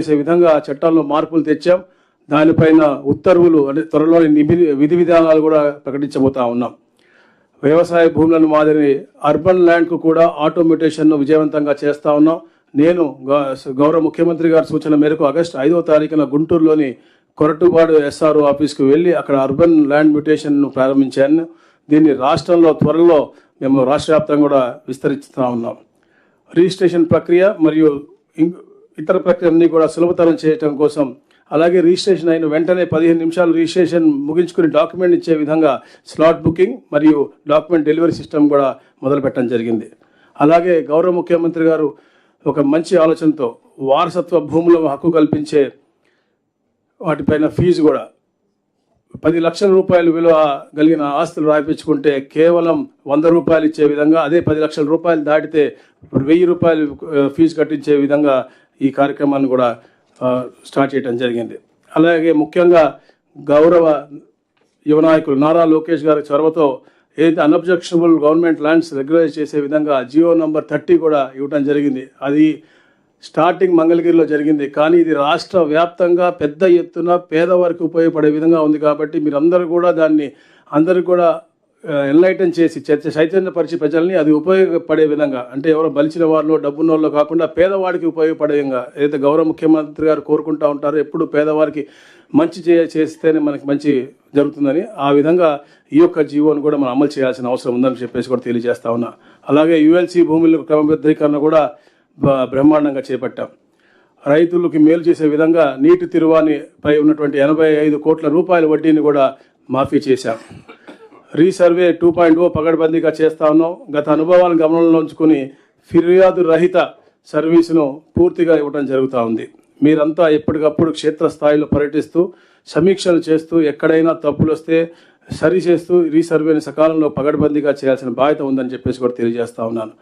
చేసే విధంగా చట్టాల్లో మార్పులు తెచ్చాం. దానిపైన ఉత్తర్వులు అంటే త్వరలో విధి విధానాలు కూడా ప్రకటించబోతా ఉన్నాం. వ్యవసాయ భూములను మాదిరి అర్బన్ ల్యాండ్కు కూడా ఆటోమేటేషన్ను విజయవంతంగా చేస్తా ఉన్నాం. నేను గౌరవ ముఖ్యమంత్రి గారి సూచన మేరకు ఆగస్టు ఐదో తారీఖున గుంటూరులోని కొరటుపాడు ఎస్ఆర్ఓ ఆఫీస్కు వెళ్ళి అక్కడ అర్బన్ ల్యాండ్ మ్యూటేషన్ను ప్రారంభించాను. దీన్ని రాష్ట్రంలో త్వరలో మేము రాష్ట్ర వ్యాప్తంగా కూడా విస్తరిస్తూ ఉన్నాం. రిజిస్ట్రేషన్ ప్రక్రియ మరియు ఇతర ప్రక్రియలన్నీ కూడా సులభతరం చేయటం కోసం అలాగే రిజిస్ట్రేషన్ అయిన వెంటనే పదిహేను నిమిషాలు రిజిస్ట్రేషన్ ముగించుకుని డాక్యుమెంట్ ఇచ్చే విధంగా స్లాట్ బుకింగ్ మరియు డాక్యుమెంట్ డెలివరీ సిస్టమ్ కూడా మొదలుపెట్టడం జరిగింది. అలాగే గౌరవ ముఖ్యమంత్రి గారు ఒక మంచి ఆలోచనతో వారసత్వ భూముల హక్కు కల్పించే వాటిపైన ఫీజు కూడా పది లక్షల రూపాయలు విలువ కలిగిన ఆస్తులు రాయించుకుంటే కేవలం వంద రూపాయలు ఇచ్చే విధంగా అదే పది లక్షల రూపాయలు దాటితే వెయ్యి రూపాయలు ఫీజు కట్టించే విధంగా ఈ కార్యక్రమాన్ని కూడా స్టార్ట్ చేయడం జరిగింది. అలాగే ముఖ్యంగా గౌరవ యువనాయకులు నారా లోకేష్ గారి చొరవతో ఏదైతే అన్అబ్జెక్షనబుల్ గవర్నమెంట్ ల్యాండ్స్ రెగ్యులైజ్ చేసే విధంగా జియో నంబర్ థర్టీ కూడా ఇవ్వడం జరిగింది. అది స్టార్టింగ్ మంగళగిరిలో జరిగింది. కానీ ఇది రాష్ట్ర వ్యాప్తంగా పెద్ద ఎత్తున పేదవారికి ఉపయోగపడే విధంగా ఉంది కాబట్టి మీరందరూ కూడా దాన్ని అందరూ కూడా ఎన్లైటన్ చేసి చర్చ చైతన్యపరిచి ప్రజల్ని అది ఉపయోగపడే విధంగా అంటే ఎవరో బలిచిన వారిలో డబ్బున్న వాళ్ళు కాకుండా పేదవాడికి ఉపయోగపడే విధంగా ఏదైతే గౌరవ ముఖ్యమంత్రి గారు కోరుకుంటా ఉంటారో ఎప్పుడు పేదవారికి మంచి చే చేస్తేనే మనకి మంచి జరుగుతుందని ఆ విధంగా ఈ యొక్క జీవోను కూడా మనం అమలు చేయాల్సిన అవసరం ఉందని చెప్పేసి కూడా తెలియజేస్తా ఉన్నా. అలాగే యుఎల్సీ భూముల క్రమబద్ధీకరణ కూడా బ- బ్రహ్మాండంగా చేపట్టాం. రైతులకి మేలు చేసే విధంగా నీటి తిరువాణిపై ఉన్నటువంటి ఎనభై ఐదు కోట్ల రూపాయల వడ్డీని కూడా మాఫీ చేశాం. రీసర్వే టూ పాయింట్ ఓ పగడబందీగా చేస్తా ఉన్నాం. గత అనుభవాలను గమనంలో ఉంచుకుని ఫిర్యాదు రహిత సర్వీసును పూర్తిగా ఇవ్వడం జరుగుతూ ఉంది. మీరంతా ఎప్పటికప్పుడు క్షేత్రస్థాయిలో పర్యటిస్తూ సమీక్షలు చేస్తూ ఎక్కడైనా తప్పులు వస్తే సరి చేస్తూ రీసర్వేని సకాలంలో పగడబందీగా చేయాల్సిన బాధ్యత ఉందని చెప్పేసి కూడా తెలియజేస్తా ఉన్నాను.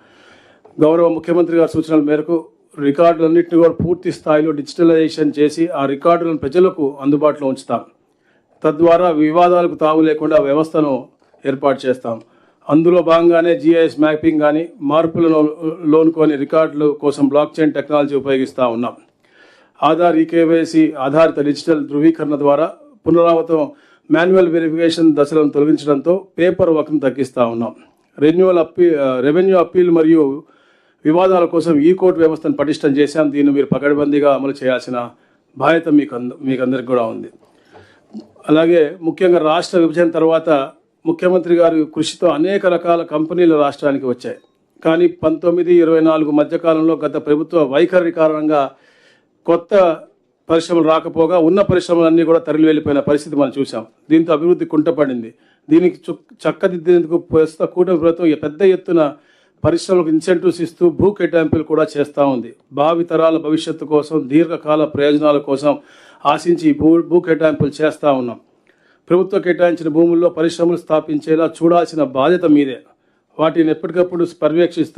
గౌరవ ముఖ్యమంత్రి గారి సూచనల మేరకు రికార్డులన్నింటినీ కూడా పూర్తి స్థాయిలో డిజిటలైజేషన్ చేసి ఆ రికార్డులను ప్రజలకు అందుబాటులో ఉంచుతాం. తద్వారా వివాదాలకు తావు లేకుండా వ్యవస్థను ఏర్పాటు చేస్తాం. అందులో భాగంగానే జిఐఎస్ మ్యాపింగ్ కానీ మార్పులను లోనుకొని రికార్డులు కోసం బ్లాక్ చైన్ టెక్నాలజీ ఉపయోగిస్తూ ఉన్నాం. ఆధార్ ఈకేవైసీ ఆధారిత డిజిటల్ ధృవీకరణ ద్వారా పునరావృతం మాన్యువల్ వెరిఫికేషన్ దశలను తొలగించడంతో పేపర్ వర్క్ను తగ్గిస్తూ ఉన్నాం. రెన్యువల్ అప్పీ రెవెన్యూ అప్పీల్ మరియు వివాదాల కోసం ఈ కోర్టు వ్యవస్థను పటిష్టం చేశాం. దీన్ని మీరు పకడ్బందీగా అమలు చేయాల్సిన బాధ్యత మీకు అంద మీకు అందరికి కూడా ఉంది. అలాగే ముఖ్యంగా రాష్ట్ర విభజన తర్వాత ముఖ్యమంత్రి గారి కృషితో అనేక రకాల కంపెనీలు రాష్ట్రానికి వచ్చాయి. కానీ పంతొమ్మిది ఇరవై నాలుగు మధ్యకాలంలో గత ప్రభుత్వ వైఖరి కారణంగా కొత్త పరిశ్రమలు రాకపోగా ఉన్న పరిశ్రమలన్నీ కూడా తరలి వెళ్ళిపోయిన పరిస్థితి మనం చూసాం దీంతో అభివృద్ధి కుంటపడింది. దీనికి చు- చక్కదిద్దేందుకు ప్రస్తుత కూటమి ప్రభుత్వం పెద్ద ఎత్తున పరిశ్రమలకు ఇన్సెంటివ్స్ ఇస్తూ భూ కేటాయింపులు కూడా చేస్తూ ఉంది. భావి తరాల భవిష్యత్తు కోసం దీర్ఘకాల ప్రయోజనాల కోసం ఆశించి భూ భూ కేటాయింపులు చేస్తూ ఉన్నాం. ప్రభుత్వం కేటాయించిన భూముల్లో పరిశ్రమలు స్థాపించేలా చూడాల్సిన బాధ్యత మీదే. వాటిని ఎప్పటికప్పుడు పర్యవేక్షిస్తూ